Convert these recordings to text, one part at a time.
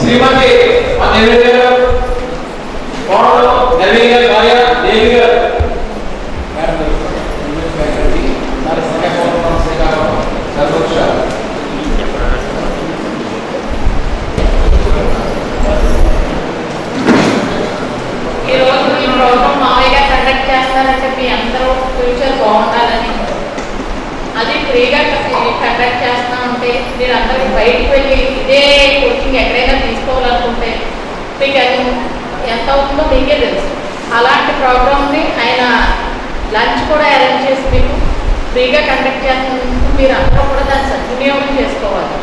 శ్రీమతి మా దేవి గారు కోడలు దేవి గారి భార్య దేవి గారు సర్వోక్ష ఈ రోజు ఈ ప్రోగ్రామ్ మామయ్యగా కండక్ట్ చేస్తారంటే మీ అందరూ ఫ్యూచర్ బాగుండాలని అదే ఫ్రీగా కండక్ట్ చేస్తా ఉంటే మీరు అందరూ బయటికి వెళ్ళి ఇదే కోచింగ్ ఎక్కడైనా తీసుకోవాలనుకుంటే మీకు అది ఎంత అవుతుందో మీకే తెలుసు. అలాంటి ప్రోగ్రామ్ని ఆయన లంచ్ కూడా అరేంజ్ చేసి మీకు ఫ్రీగా కండక్ట్ చేస్తున్నందుకు మీరు అందరూ కూడా దాన్ని సద్వినియోగం చేసుకోవాలి.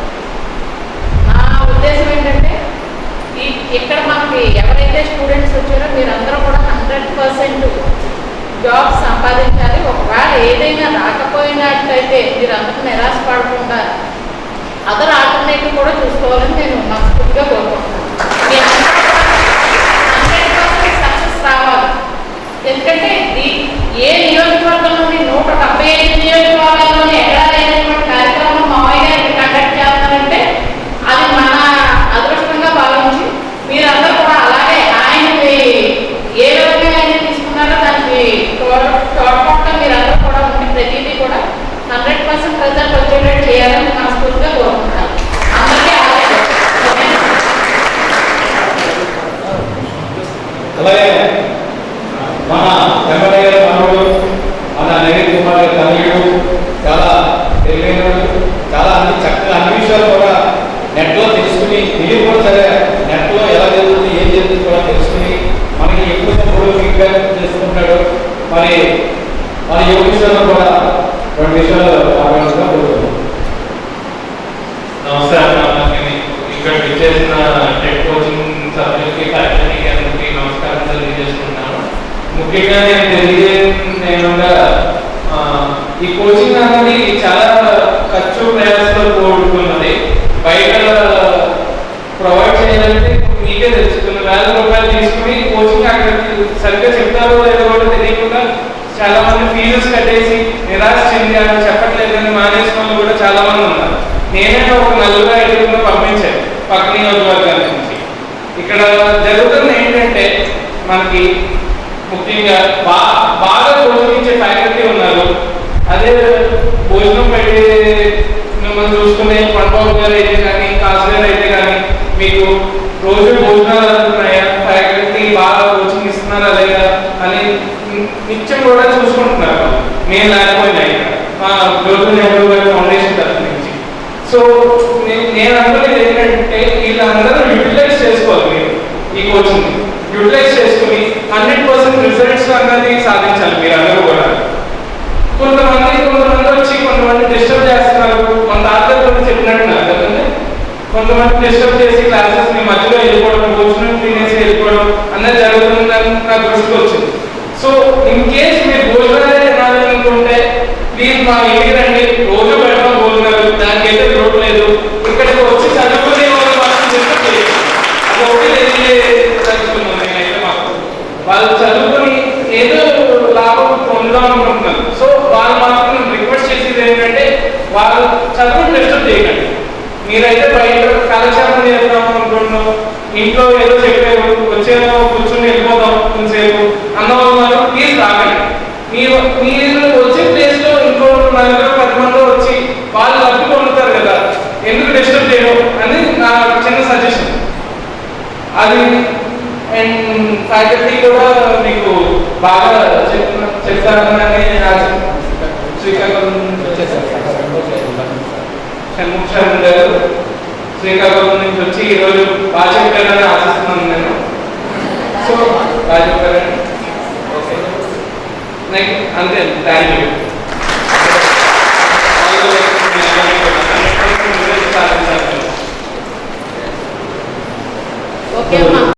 నా ఉద్దేశం ఏంటంటే ఈ ఇక్కడ మనకి ఎవరైతే స్టూడెంట్స్ వచ్చారో మీరందరూ కూడా హండ్రెడ్ పర్సెంట్ జాబ్ సంపాదించాలి ఒక ఏదైనా రాకపోయినట్లయితే మీరందరూ నిరాశ పడకుండా అదర్ ఆల్టర్నేటివ్ కూడా చూసుకోవాలని నేను మనస్ఫూర్తిగా కోరుకుంటున్నాను మీ అందరూ హండ్రెడ్ పర్సెంట్ సక్సెస్ రావాలి ఎందుకంటే ఇది ఏ నియోజకవర్గంలోని నూట డెబ్బై ఐదు నియోజకవర్గాల్లోని ఎక్కడా లేనటువంటి కార్యక్రమం మామయ్య గారు కండక్ట్ చేస్తారంటే అది మన అదృష్టంగా భావించి మీరందరూ కూడా అలాగే ఆయనకి ఏ విధంగా ఆయన తీసుకున్నారో దానికి తోడ తోడ్పడటం మీరందరూ కూడా ఉండి ప్రతిదీ కూడా హండ్రెడ్ పర్సెంట్ రిజల్ట్ వచ్చేటట్టు చేయాలని మనస్ఫూర్తిగా కోరుకుంటాను అందరికీ అలాగే అలాగే మన ఎమ్మెల్యే గారి మన నవీన్ కుమార్ గారి తనయుడు చాలా తెలివైనడు చాలా అన్ని చక్కగా అన్ని విషయాలు కూడా నెట్లో తెలుసుకుని తెలియదు కూడా సరే నెట్లో ఎలా జరుగుతుంది ఏం జరుగుతుంది కూడా తెలుసుకుని మనకి ఎప్పుడు ఫీడ్బ్యాక్ చేసుకుంటాడు మరి మన విషయంలో కూడా రెండు విషయాలు ఆలోచనగా నమస్కారం ఇక్కడ విచ్చేసిన ముఖ్యంగా నేను తెలియజేయంగా ఈ కోచింగ్ అనేది చాలా ఖర్చు ప్రయాసంతో కూడుకున్నది. బయట ప్రొవైడ్ చేయాలంటే మీకే తెలుసు కొన్ని వేల రూపాయలు తీసుకుని కోచింగ్ అక్కడ సరిగ్గా చెప్తారో లేదో కూడా తెలియకుండా చాలా మంది ఫీజెస్ కట్టేసి నిరాశ చెంది అని చెప్పట్లేదని మానేసిన వాళ్ళు కూడా చాలా మంది ఉన్నారు. నేనే ఒక నలుగురు ఐదుగురు పంపించాను పక్క నియోజకవర్గాల నుంచి. ఇక్కడ జరుగుతుంది ఏంటంటే మనకి ముఖ్యంగా బాగా కోచింగ్ ఇచ్చే ఫ్యాకల్టీ ఉన్నారు. అదే భోజనం పెట్టే మిమ్మల్ని చూసుకునే పండుగ గారు అయితే కానీ కాసు అయితే కానీ మీకు రోజు భోజనాలు అందుతున్నాయా? ఫ్యాకల్టీ బాగా కోచింగ్ ఇస్తున్నారా లేదా అని నిత్యం కూడా చూసుకుంటున్నారు. నేను లేకపోయినా మా రోజు నెహ్రూ గారి ఫౌండేషన్ తరఫు నుంచి. సో నేను అనుకునేది ఏంటంటే వీళ్ళందరూ యూటిలైజ్ చేసుకోవాలి మీరు ఈ coaching utilize hundred percent results అన్నది సాధించాలి మీరు అందరూ కూడా. కొంతమంది కొంతమంది వచ్చి కొంతమంది డిస్టర్బ్ చేస్తున్నారు. కొంత ఆర్థర్ కూడా చెప్పినట్టు నాకు కదండి. కొంతమంది డిస్టర్బ్ చేసి క్లాసెస్ని మధ్యలో వెళ్ళిపోవడం భోజనం తినేసి వెళ్ళిపోవడం అన్నది జరుగుతుందని నా దృష్టికి వచ్చింది సో ఇన్ కేస్ మీరు భోజనాలే తినాలనుకుంటే ప్లీజ్ మా ఇంటికి రండి రోజు పెడతాం భోజనాలు దానికైతే లోటు లేదు ఇక్కడికి వచ్చి చదువుకునే వాళ్ళు మాత్రం డిస్టర్బ్ చేయరు అది ఒకటి తెలియజేసుకున్నాను నేనైతే మాకు వాళ్ళు చదువుకొని ఏదో లాభం పొందుదాం అనుకుంటున్నారు సో వాళ్ళు మాత్రం నేను రిక్వెస్ట్ చేసేది ఏంటంటే వాళ్ళు చదువుని డిస్టర్బ్ చేయకండి. మీరైతే బయట కాలక్షేపం చేద్దాం అనుకుంటున్నాం. ఇంట్లో ఏదో చెప్పారు వచ్చేదో కూర్చొని వెళ్ళిపోదాం కొంతసేపు. అన్నవాళ్ళు మాత్రం ప్లీజ్ రాకండి. మీరు మీరు వచ్చే ప్లేస్లో ఇంకో నలుగురు పది మంది వచ్చి వాళ్ళు లబ్ధి పొందుతారు కదా ఎందుకు డిస్టర్బ్ చేయడం అని నా చిన్న సజెషన్ అది అండ్ ఫ్యాకల్టీ కూడా మీకు బాగా చెప్తారని ఆశ శ్రీకాకుళం నుంచి వచ్చేసారు షణ్ముఖ గారు శ్రీకాకుళం నుంచి వచ్చి ఈరోజు బాగా చెప్పారని ఆశిస్తున్నాను నేను. సో బాగా చెప్పారండి ఓకే. నెక్స్ట్ అంతే థ్యాంక్ యూ ఓకే